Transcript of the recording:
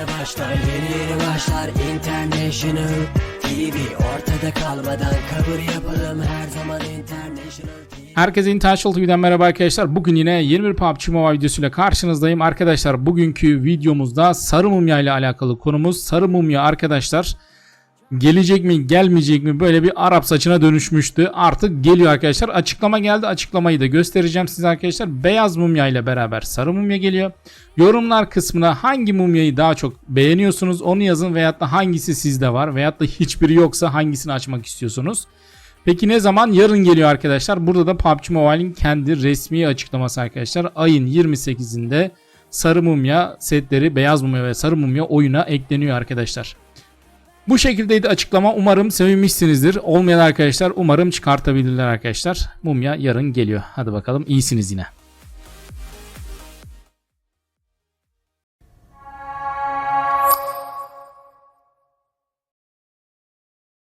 yeni başlar Yeni yeni başlar International TV Ortada kalmadan kabul yapalım Her zaman International TV Herkese International TV'den merhaba arkadaşlar. Bugün yine yeni bir PUBG Mobile videosuyla karşınızdayım. Arkadaşlar bugünkü videomuzda Sarı Mumya ile alakalı konumuz Sarı Mumya arkadaşlar gelecek mi gelmeyecek mi böyle bir Arap saçına dönüşmüştü. Artık geliyor arkadaşlar. Açıklama geldi. Açıklamayı da göstereceğim size arkadaşlar. Beyaz mumya ile beraber sarı mumya geliyor. Yorumlar kısmına hangi mumyayı daha çok beğeniyorsunuz onu yazın veyahut da hangisi sizde var veyahut da hiçbiri yoksa hangisini açmak istiyorsunuz. Peki ne zaman? Yarın geliyor arkadaşlar. Burada da PUBG Mobile'in kendi resmi açıklaması arkadaşlar. Ayın 28'inde sarı mumya setleri, beyaz mumya ve sarı mumya oyuna ekleniyor arkadaşlar. Bu şekildeydi açıklama. Umarım sevinmişsinizdir. Olmayan arkadaşlar umarım çıkartabilirler arkadaşlar. Mumya yarın geliyor. Hadi bakalım iyisiniz yine.